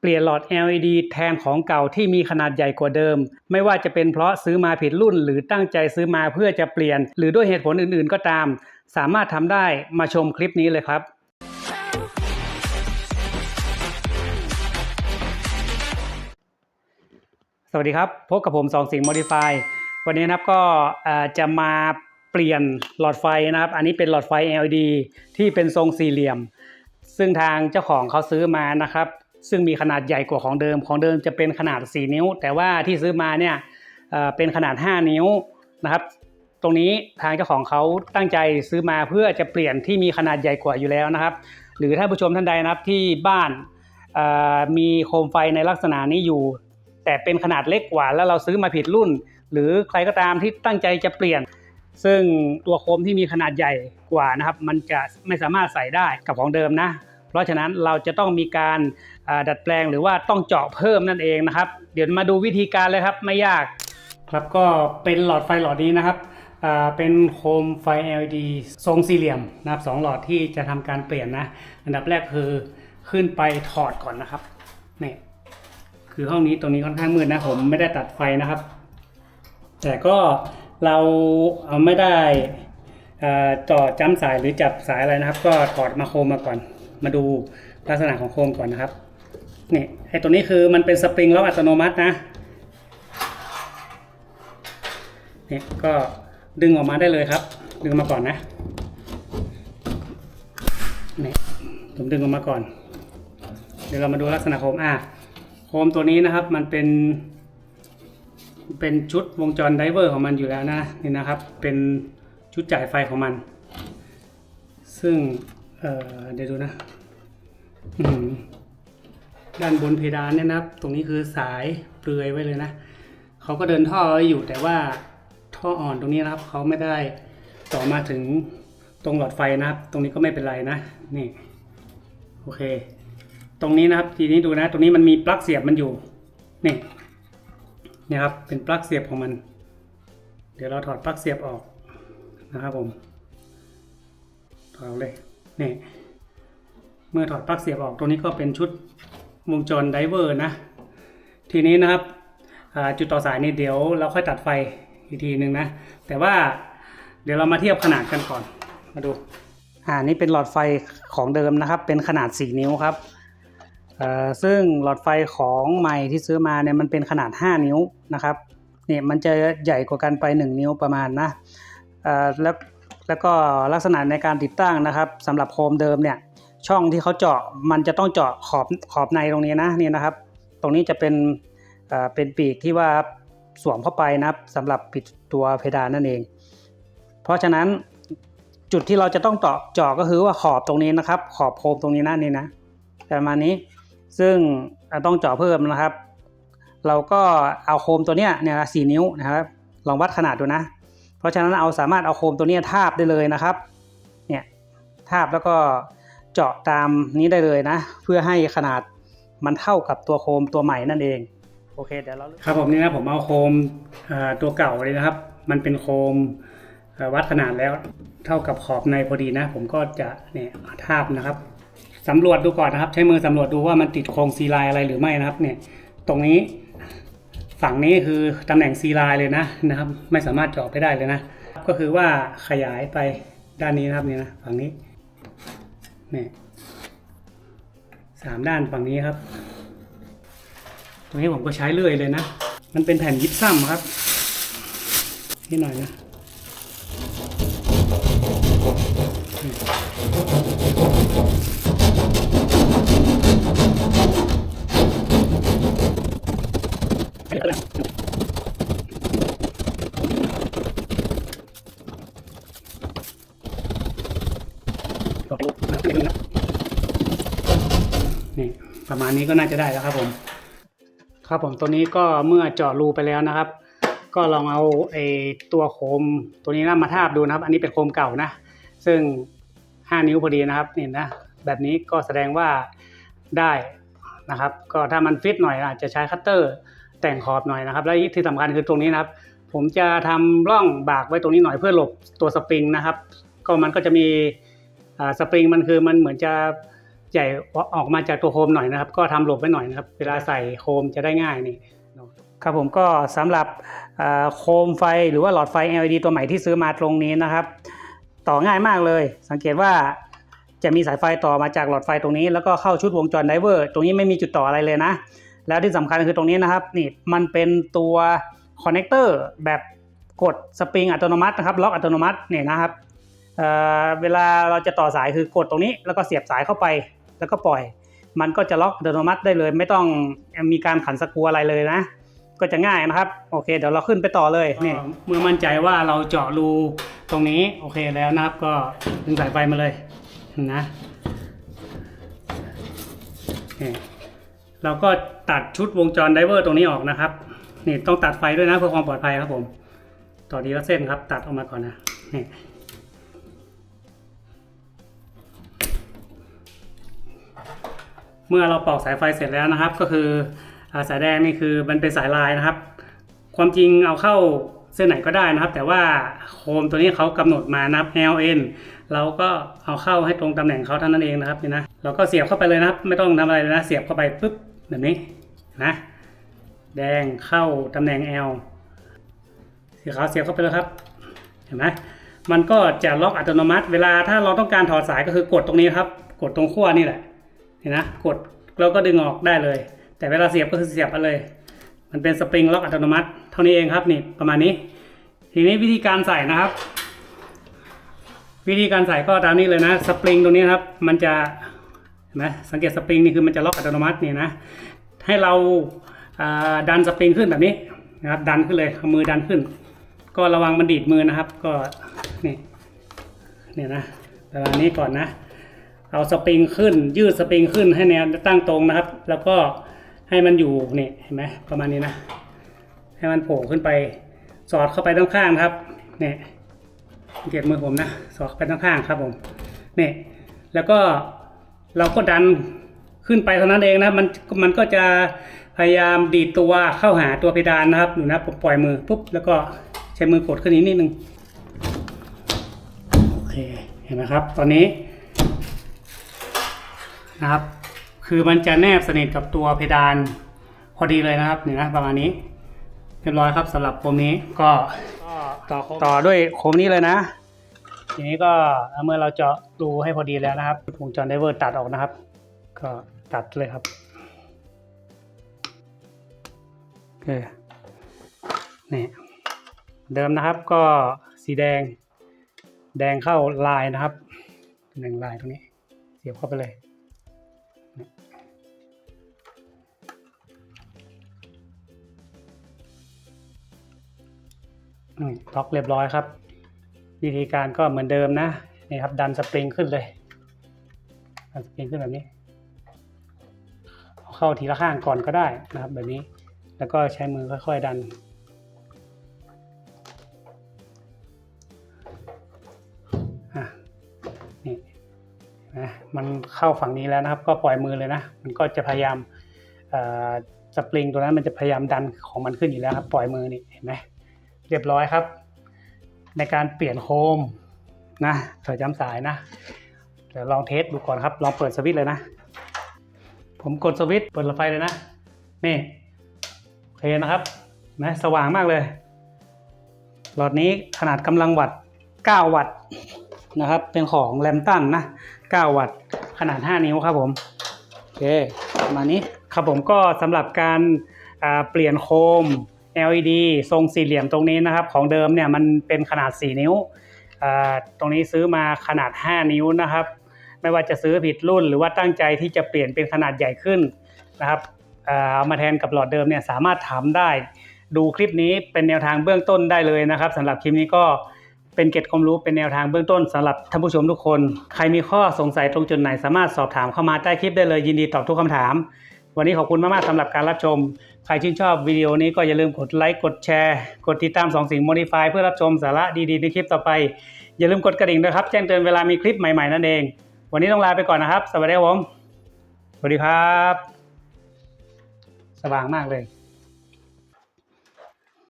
เปลี่ยนหลอด LED แทนของเก่าที่มีขนาดใหญ่กว่าเดิม ไม่ว่าจะเป็นเพราะซื้อมาผิดรุ่น หรือตั้งใจซื้อมาเพื่อจะเปลี่ยน หรือด้วยเหตุผลอื่นๆก็ตาม สามารถทำได้มาชมคลิปนี้เลยครับสวัสดีครับ พบกับผมสองสิงห์ Modify วันนี้นะครับก็จะมาเปลี่ยนหลอดไฟนะครับ อันนี้เป็นหลอดไฟ LED ที่เป็นทรงสี่เหลี่ยม ซึ่งทางเจ้าของเขาซื้อมานะครับ ซึ่งมีขนาดใหญ่กว่าของเดิม ของเดิมจะเป็นขนาด 4 นิ้ว แต่ว่าที่ซื้อมาเนี่ยเป็นขนาด 5 นิ้วนะครับ ตรงนี้ทางเจ้าของเขาตั้งใจซื้อมาเพื่อจะเปลี่ยนที่มีขนาดใหญ่กว่าอยู่แล้วนะครับ หรือถ้าผู้ชมท่านใดนะครับที่บ้านมีโคมไฟในลักษณะนี้อยู่ แต่เป็นขนาดเล็กกว่าแล้วเราซื้อมาผิดรุ่น หรือใครก็ตามที่ตั้งใจจะเปลี่ยน ซึ่งตัวโคมที่มีขนาดใหญ่กว่านะครับ มันจะไม่สามารถใส่ได้กับของเดิมนะ เพราะฉะนั้นเราจะต้องมีการดัดแปลงหรือว่าต้องเจาะเพิ่มนั่นเองนะครับ เดี๋ยวมาดูวิธีการเลยครับไม่ยากครับก็เป็นหลอดไฟหลอดนี้นะครับเป็นโคมไฟ LED ทรงสี่เหลี่ยมนะครับสองหลอดที่จะทำการเปลี่ยนนะ อันดับแรกคือขึ้นไปถอดก่อนนะครับนี่คือห้องนี้ตรงนี้ค่อนข้างมืดนะผมไม่ได้ตัดไฟนะครับ แต่ก็เราเอาไม่ได้เอ่อต่อจ้ำสายหรือจับสายอะไรนะครับ ก็ถอดมาโคมมาก่อน มาดูลักษณะของโคมก่อนนะครับนี่ไอตัวนี้คือมันเป็นสปริงล็อกอัตโนมัตินะเนี่ยก็ดึงออกมาได้เลยครับ ดึงมาก่อนนะนี่ผมดึงออกมาก่อน เดี๋ยวเรามาดูลักษณะโคมอะโคมตัวนี้นะครับมันเป็น เป็นชุดวงจรไดเวอร์ของมันอยู่แล้วนะนี่นะครับ เป็นชุดจ่ายไฟของมัน ซึ่ง เอ่อเดี๋ยวดูนะด้านบนเพดานเนี่ยนะครับ ตรงนี้คือสายเปลือยไว้เลยนะเขาก็เดินท่อไว้อยู่แต่ว่าท่ออ่อนตรงนี้นะครับเขาไม่ได้ต่อมาถึงตรงหลอดไฟนะครับ ตรงนี้ก็ไม่เป็นไรนะนี่โอเค ตรงนี้นะครับ ทีนี้ดูนะ ตรงนี้มันมีปลั๊กเสียบมันอยู่นี่นี่ครับเป็นปลั๊กเสียบของมัน เดี๋ยวเราถอดปลั๊กเสียบออกนะครับผมถอดออกเลย นี่เมื่อถอดปลั๊กเสียบออกตรงนี้ก็เป็นชุดวงจรไดเวอร์นะ ทีนี้นะครับจุดต่อสายนี่เดี๋ยวเราค่อยตัดไฟอีกทีหนึ่งนะ แต่ว่าเดี๋ยวเรามาเทียบขนาดกันก่อนมาดูอ่านี่เป็นหลอดไฟของเดิมนะครับ เป็นขนาด 4 นิ้วครับซึ่งหลอดไฟของใหม่ที่ซื้อมาเนี่ยมันเป็นขนาด 5 นิ้วนะครับเนี่ยมันจะใหญ่กว่ากันไป 1 นิ้วประมาณนะแล้ว แล้วก็ลักษณะในการติดตั้งนะครับสำหรับโคมเดิมเนี่ยช่องที่เขาเจาะมันจะต้องเจาะขอบขอบในตรงนี้นะนี่นะครับ ตรงนี้จะเป็นเป็นปีกที่ว่าสวมเข้าไปนะครับสำหรับปิดตัวเพดานนั่นเอง เพราะฉะนั้นจุดที่เราจะต้องเจาะเจาะก็คือว่าขอบตรงนี้นะครับ ขอบโคมตรงนี้นะนี่นะประมาณนี้ซึ่งต้องเจาะเพิ่มนะครับ เราก็เอาโคมตัวเนี้ยเนี่ยสี่นิ้วนะครับ ลองวัดขนาดดูนะ เพราะฉะนั้นเอาสามารถเอาโคมตัวนี้ทาบได้เลยนะครับเนี่ยทาบแล้วก็เจาะตามนี้ได้เลยนะ เพื่อให้ขนาดมันเท่ากับตัวโคมตัวใหม่นั่นเองโอเคเดี๋ยวเราครับผมนี่นะผมเอาโคมตัวเก่าเลยนะครับ มันเป็นโคมวัดขนาดแล้วเท่ากับขอบในพอดีนะ ผมก็จะเนี่ยทาบนะครับสำรวจดูก่อนนะครับ ใช้มือสำรวจดูว่ามันติดโครงซีไลน์อะไรหรือไม่นะครับเนี่ยตรงนี้ ฝั่งนี้คือตำแหน่งซีไลน์เลยนะนะครับ ไม่สามารถเจาะไปได้เลยนะ ก็คือว่าขยายไปด้านนี้นะครับเนี่ยนะฝั่งนี้นี่สามด้านฝั่งนี้ครับ ตรงนี้ผมก็ใช้เลื่อยเลยนะ มันเป็นแผ่นยิปซัมครับนิดหน่อยนะ นี่ประมาณนี้ก็น่าจะได้แล้วครับผม ครับผมตัวนี้ก็เมื่อเจาะรูไปแล้วนะครับ ก็ลองเอาไอ้ตัวโคมตัวนี้นะมาทาบดูนะครับ อันนี้เป็นโคมเก่านะ ซึ่ง 5 นิ้วพอดีนะครับนี่นะแบบนี้ก็แสดงว่าได้นะครับ ก็ถ้ามันฟิตหน่อยอาจจะใช้คัตเตอร์ แต่งขอบหน่อยนะครับ และที่สำคัญคือตรงนี้นะครับ ผมจะทำร่องบากไว้ตรงนี้หน่อยเพื่อหลบตัวสปริงนะครับ ก็มันก็จะมีสปริงมันคือมันเหมือนจะใหญ่ออกมาจากตัวโคมหน่อยนะครับ ก็ทำหลบไว้หน่อยนะครับ เวลาใส่โคมจะได้ง่ายนี่ครับผมก็สำหรับโคมไฟหรือว่าหลอดไฟ LED ตัวใหม่ที่ซื้อมาตรงนี้นะครับ ต่อง่ายมากเลย สังเกตว่าจะมีสายไฟต่อมาจากหลอดไฟตรงนี้ แล้วก็เข้าชุดวงจรไดเวอร์ ตรงนี้ไม่มีจุดต่ออะไรเลยนะ แล้วที่สำคัญคือตรงนี้นะครับนี่มันเป็นตัวคอนเนคเตอร์แบบกดสปริงอัตโนมัตินะครับล็อกอัตโนมัติเนี่ยนะครับเเวลาเราจะต่อสายคือกดตรงนี้ แล้วก็เสียบสายเข้าไปแล้วก็ปล่อย มันก็จะล็อกอัตโนมัติได้เลย ไม่ต้องมีการขันสกรูอะไรเลยนะ ก็จะง่ายนะครับโอเค เดี๋ยวเราขึ้นไปต่อเลยนี่เมื่อมั่นใจว่าเราเจาะรูตรงนี้โอเคแล้วนะครับก็ดึงสายไฟมาเลยนะนี่ เราก็ตัดชุดวงจรไดเวอร์ตรงนี้ออกนะครับ นี่ต้องตัดไฟด้วยนะเพื่อความปลอดภัยครับผม ต่อดีละเส้นครับ ตัดออกมาก่อนนะ นี่ เมื่อเราปอกสายไฟเสร็จแล้วนะครับ ก็คือสายแดงนี่คือมันเป็นสายลายนะครับ ความจริงเอาเข้าเส้นไหนก็ได้นะครับ แต่ว่าโคมตัวนี้เขากำหนดมานะครับ LN เราก็เอาเข้าให้ตรงตำแหน่งเขาเท่านั้นเองนะครับนี่นะเราก็เสียบเข้าไปเลยนะครับ ไม่ต้องทำอะไรเลยนะเสียบเข้าไปปุ๊บ แบบนี้นะแดงเข้าตำแหน่ง L สีขาวเสียบเข้าไปเลยครับเห็นไหมมันก็จะล็อกอัตโนมัติ เวลาถ้าเราต้องการถอดสายก็คือกดตรงนี้ครับ กดตรงขั้วนี่แหละเห็นนะกดแล้วก็ดึงออกได้เลย แต่เวลาเสียบก็คือเสียบไปเลย มันเป็นสปริงล็อกอัตโนมัติ เท่านี้เองครับนี่ประมาณนี้ ทีนี้วิธีการใส่นะครับ วิธีการใส่ก็ตามนี้เลยนะ สปริงตรงนี้ครับ มันจะ นไหมสังเกตสปริงนี่คือมันจะล็อกอัตโนมัตินี่นะให้เราาดันสปริงขึ้นแบบนี้นะครับดันขึ้นเลยเอามือดันขึ้น ก็ระวังมันดีดมือนะครับ ก็นี่เนี่ยนะประมาณนี้ก่อนนะ เอาสปริงขึ้น ยืดสปริงขึ้นให้แนวตั้งตรงนะครับ แล้วก็ให้มันอยู่นี่เห็นไหมประมาณนี้นะ ให้มันโผล่ขึ้นไป สอดเข้าไปด้านข้างครับเนี่ยสังเกตมือผมนะ สอดไปด้านข้างครับผมเนี่ยแล้วก็ เราก็ดันขึ้นไปเท่านั้นเองนะมันมันก็จะพยายามดีดตัวเข้าหาตัวเพดานนะครับหนูนะผมปล่อยมือปุ๊บแล้วก็ใช้มือกดขึ้นอีกนิดนึงโอเคเห็นไหมครับ ตอนนี้นะครับ คือมันจะแนบสนิทกับตัวเพดานพอดีเลยนะครับเนี่ยนะประมาณนี้เรียบร้อยครับสำหรับโคมนี้ก็ต่อต่อด้วยโคมนี้เลยนะ ทีนี้ก็เมื่อเราเจาะรูให้พอดีแล้วนะครับวงจรไดเวอร์ตัดออกนะครับ ก็ตัดเลยครับโอเคนี่เดิมนะครับก็สีแดง แดงเข้าลายนะครับหนึ่งลายตรงนี้ เสียบเข้าไปเลยล็อกเรียบร้อยครับ วิธีการก็เหมือนเดิมนะนี่ครับดันสปริงขึ้นเลยดันสปริงขึ้นแบบนี้ เข้าทีละข้างก่อนก็ได้นะครับ แบบนี้แล้วก็ใช้มือค่อยๆดันอะนี่นะมันเข้าฝั่งนี้แล้วนะครับ ก็ปล่อยมือเลยนะ มันก็จะพยายามสปริงตัวนั้นมันจะพยายามดันของมันขึ้นอยู่แล้วครับ ปล่อยมือนี่เห็นไหมเรียบร้อยครับ ในการเปลี่ยนโคมนะเผื่อจำสายนะ เดี๋ยวลองเทสดูก่อนครับ ลองเปิดสวิตช์เลยนะ ผมกดสวิตช์เปิดไฟเลยนะ นี่โอเคนะครับนะสว่างมากเลย หลอดนี้ขนาดกำลังวัตต์9 วัตต์นะครับ เป็นของแลมตันนะ 9 วัตต์ ขนาด 5 นิ้วครับผม โอเค ประมาณนี้ ครับผมก็สำหรับการเปลี่ยนโคม LED ทรงสี่เหลี่ยมตรงนี้นะครับ ของเดิมเนี่ยมันเป็นขนาด 4 นิ้ว ตรงนี้ซื้อมาขนาด 5 นิ้วนะครับ ไม่ว่าจะซื้อผิดรุ่นหรือว่าตั้งใจที่จะเปลี่ยนเป็นขนาดใหญ่ขึ้นนะครับเอามาแทนกับหลอดเดิมเนี่ยสามารถทำได้ ดูคลิปนี้เป็นแนวทางเบื้องต้นได้เลยนะครับสำหรับคลิปนี้ก็เป็นเก็ดความรู้เป็นแนวทางเบื้องต้นสำหรับท่านผู้ชมทุกคน ใครมีข้อสงสัยตรงจุดไหนสามารถสอบถามเข้ามาใต้คลิปได้เลยยินดีตอบทุกคำถาม วันนี้ขอบคุณมากๆสำหรับการรับชม ใครชื่นชอบวิดีโอนี้ก็อย่าลืมกดไลค์กดแชร์ กดติดตามสองสิ่ง Modify เพื่อรับชมสาระดีๆในคลิปต่อไป อย่าลืมกดกระดิ่งนะครับ แจ้งเตือนเวลามีคลิปใหม่ๆนั่นเอง วันนี้ต้องลาไปก่อนนะครับ สวัสดีครับผมสวัสดีครับ สว่างมากเลย